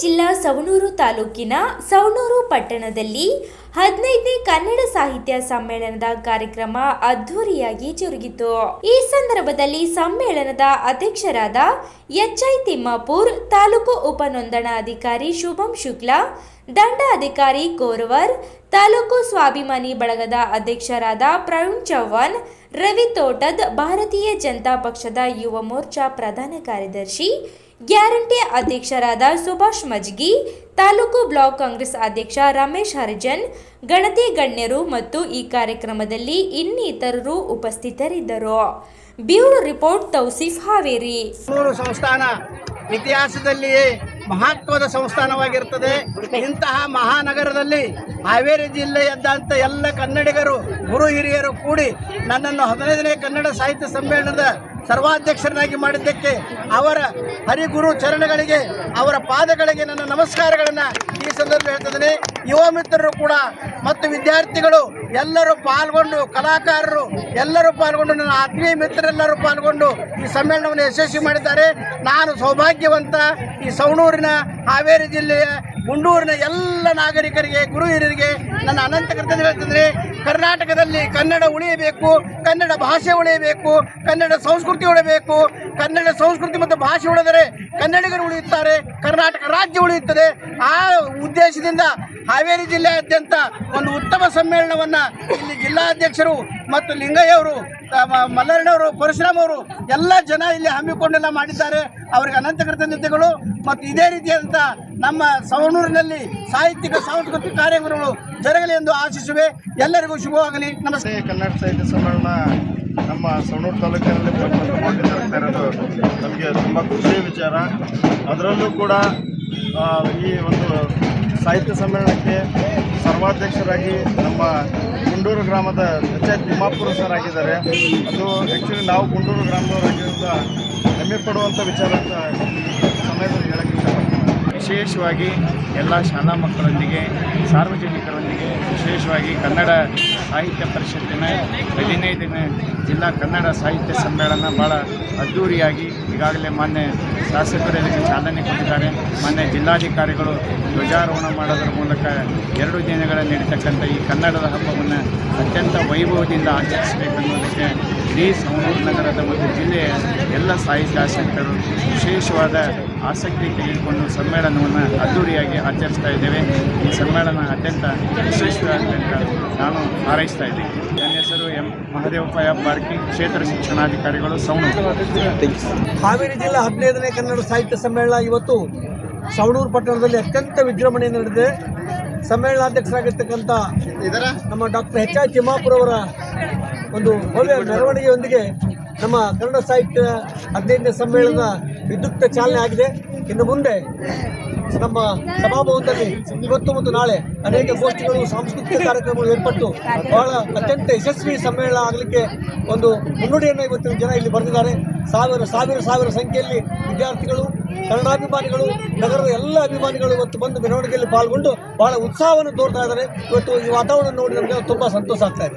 ಜಿಲ್ಲಾ ಸವಣೂರು ತಾಲೂಕಿನ ಸವಣೂರು ಪಟ್ಟಣದಲ್ಲಿ ಹದಿನೈದನೇ ಕನ್ನಡ ಸಾಹಿತ್ಯ ಸಮ್ಮೇಳನದ ಕಾರ್ಯಕ್ರಮ ಅದ್ಧೂರಿಯಾಗಿ ಜರುಗಿತು ಈ ಸಂದರ್ಭದಲ್ಲಿ ಸಮ್ಮೇಳನದ ಅಧ್ಯಕ್ಷರಾದ ಎಚ್ಐ ತಿಮ್ಮಾಪುರ್, ತಾಲೂಕು ಉಪನೋಂದಣಾಧಿಕಾರಿ ಶುಭಂ ಶುಕ್ಲಾ, ದಂಡಾಧಿಕಾರಿ ಕೋರವರ್, ತಾಲೂಕು ಸ್ವಾಭಿಮಾನಿ ಬಳಗದ ಅಧ್ಯಕ್ಷರಾದ ಪ್ರವೀಣ್ ಚವ್ಹಾಣ್ ರವಿ ತೋಟದ್ ಭಾರತೀಯ ಜನತಾ ಪಕ್ಷದ ಯುವ ಮೋರ್ಚಾ ಪ್ರಧಾನ ಕಾರ್ಯದರ್ಶಿ, ಗ್ಯಾರಂಟಿ ಅಧ್ಯಕ್ಷರಾದ ಸುಭಾಷ್ ಮಜ್ಗಿ ತಾಲೂಕು ಬ್ಲಾಕ್ ಕಾಂಗ್ರೆಸ್ ಅಧ್ಯಕ್ಷ ರಮೇಶ್ ಹರಿಜನ್, ಗಣತಿ ಗಣ್ಯರು ಮತ್ತು ಈ ಕಾರ್ಯಕ್ರಮದಲ್ಲಿ ಇನ್ನಿತರರು ಉಪಸ್ಥಿತರಿದ್ದರು. Bureau report Tausif Haveri. ಸಂಸ್ಥಾನ ಇತಿಹಾಸದಲ್ಲಿಯೇ ಮಹತ್ವದ ಸಂಸ್ಥಾನವಾಗಿರುತ್ತದೆ. ಇಂತಹ ಮಹಾನಗರದಲ್ಲಿ ಹಾವೇರಿ ಜಿಲ್ಲೆಯದ್ದಂತ ಎಲ್ಲ ಕನ್ನಡಿಗರು, ಗುರು ಹಿರಿಯರು ಕೂಡಿ ನನ್ನನ್ನು ಹದಿನೈದನೇ ಕನ್ನಡ ಸಾಹಿತ್ಯ ಸಮ್ಮೇಳನದ ಸರ್ವಾಧ್ಯಕ್ಷರನ್ನಾಗಿ ಮಾಡಿದ್ದಕ್ಕೆ ಅವರ ಹರಿಗುರು ಚರಣಗಳಿಗೆ, ಅವರ ಪಾದಗಳಿಗೆ ನನ್ನ ನಮಸ್ಕಾರಗಳನ್ನು ಈ ಸಂದರ್ಭ ಹೇಳ್ತಿದ್ದೀನಿ. ಯುವ ಮಿತ್ರರು ಕೂಡ ಮತ್ತು ವಿದ್ಯಾರ್ಥಿಗಳು ಎಲ್ಲರೂ ಪಾಲ್ಗೊಂಡು, ಕಲಾಕಾರರು ಎಲ್ಲರೂ ಪಾಲ್ಗೊಂಡು, ನನ್ನ ಆತ್ಮೀಯ ಮಿತ್ರರೆಲ್ಲರೂ ಪಾಲ್ಗೊಂಡು ಈ ಸಮ್ಮೇಳನವನ್ನು ಯಶಸ್ವಿ ಮಾಡಿದ್ದಾರೆ. ನಾನು ಸೌಭಾಗ್ಯವಂತ ಈ ಸವಣೂರಿನ ಹಾವೇರಿ ಜಿಲ್ಲೆಯ ಗುಂಡೂರಿನ ಎಲ್ಲ ನಾಗರಿಕರಿಗೆ, ಗುರು ಹಿರಿಯರಿಗೆ ನನ್ನ ಅನಂತ ಕೃತಜ್ಞತೆ ಹೇಳ್ತಿದ್ರೆ ಕರ್ನಾಟಕದಲ್ಲಿ ಕನ್ನಡ ಉಳಿಯಬೇಕು, ಕನ್ನಡ ಭಾಷೆ ಉಳಿಯಬೇಕು, ಕನ್ನಡ ಸಂಸ್ಕೃತಿ ಉಳಿಯಬೇಕು, ಕನ್ನಡ ಸಂಸ್ಕೃತಿ ಮತ್ತು ಭಾಷೆ ಉಳಿದರೆ ಕನ್ನಡಿಗರು ಉಳಿಯುತ್ತಾರೆ, ಕರ್ನಾಟಕ ರಾಜ್ಯ ಉಳಿಯುತ್ತದೆ. ಆ ಉದ್ದೇಶದಿಂದ ಹಾವೇರಿ ಜಿಲ್ಲೆಯಾದ್ಯಂತ ಒಂದು ಉತ್ತಮ ಸಮ್ಮೇಳನವನ್ನು ಇಲ್ಲಿ ಜಿಲ್ಲಾಧ್ಯಕ್ಷರು ಮತ್ತು ಲಿಂಗಯ್ಯವರು ಮಲ್ಲಣ್ಣವರು, ಪರಶುರಾಮ್ ಅವರು ಎಲ್ಲ ಜನ ಇಲ್ಲಿ ಹಮ್ಮಿಕೊಂಡೆಲ್ಲ ಮಾಡಿದ್ದಾರೆ. ಅವರಿಗೆ ಅನಂತ ಕೃತಜ್ಞತೆಗಳು. ಮತ್ತು ಇದೇ ರೀತಿಯಾದಂಥ ನಮ್ಮ ಸವಣೂರಿನಲ್ಲಿ ಸಾಹಿತ್ಯಿಕ ಸಾಂಸ್ಕೃತಿಕ ಕಾರ್ಯಕ್ರಮಗಳು ಜರಗಲಿ ಎಂದು ಆಶಿಸುವೆ. ಎಲ್ಲರಿಗೂ ಶುಭವಾಗಲಿ. ನಮಸ್ತೆ. ಕನ್ನಡ ಸಾಹಿತ್ಯ ಸಮ್ಮೇಳನ ನಮ್ಮ ಸವಣೂರು ತಾಲೂಕಿನಲ್ಲಿ ನಮಗೆ ತುಂಬ ಖುಷಿಯ ವಿಚಾರ. ಅದರಲ್ಲೂ ಕೂಡ ಈ ಒಂದು ಸಾಹಿತ್ಯ ಸಮ್ಮೇಳನಕ್ಕೆ ಸರ್ವಾಧ್ಯಕ್ಷರಾಗಿ ನಮ್ಮ ಗುಂಡೂರು ಗ್ರಾಮದ ಪಂಚಾಯತ್ ತಿಮ್ಮಾಪುರ ಸರ್ ಆಗಿದ್ದಾರೆ. ಅದು ಆ್ಯಕ್ಚುಲಿ ನಾವು ಗುಂಡೂರು ಗ್ರಾಮದವರಾಗಿರೋದ್ರಿಂದ ಹೆಮ್ಮೆ ಪಡುವಂಥ ವಿಚಾರ ಅಂತ ಸಮಯದಲ್ಲಿ ಹೇಳಕ್ಕೆ ವಿಶೇಷವಾಗಿ ಎಲ್ಲ ಶಾಲಾ ಮಕ್ಕಳೊಂದಿಗೆ, ಸಾರ್ವಜನಿಕರೊಂದಿಗೆ ವಿಶೇಷವಾಗಿ ಕನ್ನಡ ಸಾಹಿತ್ಯ ಪರಿಷತ್ತಿನ ಹದಿನೈದನೇ ಜಿಲ್ಲಾ ಕನ್ನಡ ಸಾಹಿತ್ಯ ಸಮ್ಮೇಳನ ಭಾಳ ಅದ್ದೂರಿಯಾಗಿ ಈಗಾಗಲೇ ಮಾನ್ಯ ಶಾಸಕರು ಇದಕ್ಕೆ ಚಾಲನೆ ಕೊಟ್ಟಿದ್ದಾರೆ. ಮಾನ್ಯ ಜಿಲ್ಲಾಧಿಕಾರಿಗಳು ಧ್ವಜಾರೋಹಣ ಮಾಡೋದ್ರ ಮೂಲಕ ಎರಡು ದಿನಗಳ ನಡೀತಕ್ಕಂಥ ಈ ಕನ್ನಡದ ಹಬ್ಬವನ್ನು ಅತ್ಯಂತ ವೈಭವದಿಂದ ಆಚರಿಸಬೇಕನ್ನೋದಕ್ಕೆ ಇಡೀ ಸಂಗೂರು ನಗರದ ಮತ್ತು ಜಿಲ್ಲೆಯ ಎಲ್ಲ ಸಾಹಿತ್ಯಾಸಕ್ತರು ವಿಶೇಷವಾದ ಆಸಕ್ತಿ ತೆಗೆದುಕೊಂಡು ಸಮ್ಮೇಳನವನ್ನು ಅದ್ದೂರಿಯಾಗಿ ಆಚರಿಸ್ತಾ ಇದ್ದೇವೆ. ಈ ಸಮ್ಮೇಳನ ಅತ್ಯಂತ ವಿಶೇಷವಾದ ನಾನು ಹಾರೈಸ್ತಾ ಇದ್ದೀನಿ. ನನ್ನ ಹೆಸರು ಎಂ. ಮಹದೇವಪ್ಪ ಬಾರ್ಕಿ ಕ್ಷೇತ್ರ ಶಿಕ್ಷಣಾಧಿಕಾರಿಗಳು ಹಾವೇರಿ ಜಿಲ್ಲಾ ಹದಿನೈದನೇ ಕನ್ನಡ ಸಾಹಿತ್ಯ ಸಮ್ಮೇಳನ ಇವತ್ತು ಸವಣೂರು ಪಟ್ಟಣದಲ್ಲಿ ಅತ್ಯಂತ ವಿಜೃಂಭಣೆ ನಡೆದಿದೆ. ಸಮ್ಮೇಳನಾಧ್ಯಕ್ಷರಾಗಿರ್ತಕ್ಕಂಥ ನಮ್ಮ ಡಾಕ್ಟರ್ ಎಚ್ ಐ ತಿಮ್ಮಾಪುರ ಅವರ ಒಂದು ಭವ್ಯ ಮೆರವಣಿಗೆಯೊಂದಿಗೆ ನಮ್ಮ ಕನ್ನಡ ಸಾಹಿತ್ಯ ಹದಿನೈದನೇ ಸಮ್ಮೇಳನ ವಿದ್ಯುಕ್ತ ಚಾಲನೆ ಆಗಿದೆ. ಇನ್ನು ಮುಂದೆ ನಮ್ಮ ಸಭಾಭವನದಲ್ಲಿ ಇವತ್ತು ಮತ್ತು ನಾಳೆ ಅನೇಕ ಗೋಷ್ಠಿಗಳು, ಸಾಂಸ್ಕೃತಿಕ ಕಾರ್ಯಕ್ರಮಗಳು ಏರ್ಪಟ್ಟು ಬಹಳ ಅತ್ಯಂತ ಯಶಸ್ವಿ ಸಮ್ಮೇಳನ ಆಗಲಿಕ್ಕೆ ಒಂದು ಮುನ್ನುಡಿಯನ್ನು ಇವತ್ತಿನ ಜನ ಇಲ್ಲಿ ಬರೆದಿದ್ದಾರೆ. ಸಾವಿರ ಸಾವಿರ ಸಾವಿರ ಸಂಖ್ಯೆಯಲ್ಲಿ ವಿದ್ಯಾರ್ಥಿಗಳು, ಕನ್ನಡಾಭಿಮಾನಿಗಳು, ನಗರದ ಎಲ್ಲ ಅಭಿಮಾನಿಗಳು ಇವತ್ತು ಬಂದು ಮೆರವಣಿಗೆಯಲ್ಲಿ ಪಾಲ್ಗೊಂಡು ಬಹಳ ಉತ್ಸಾಹವನ್ನು ತೋರ್ತಾ ಇದ್ದಾರೆ. ಇವತ್ತು ಈ ವಾತಾವರಣ ನೋಡಿ ನಮಗೆ ತುಂಬ ಸಂತೋಷ ಆಗ್ತಾ ಇದೆ.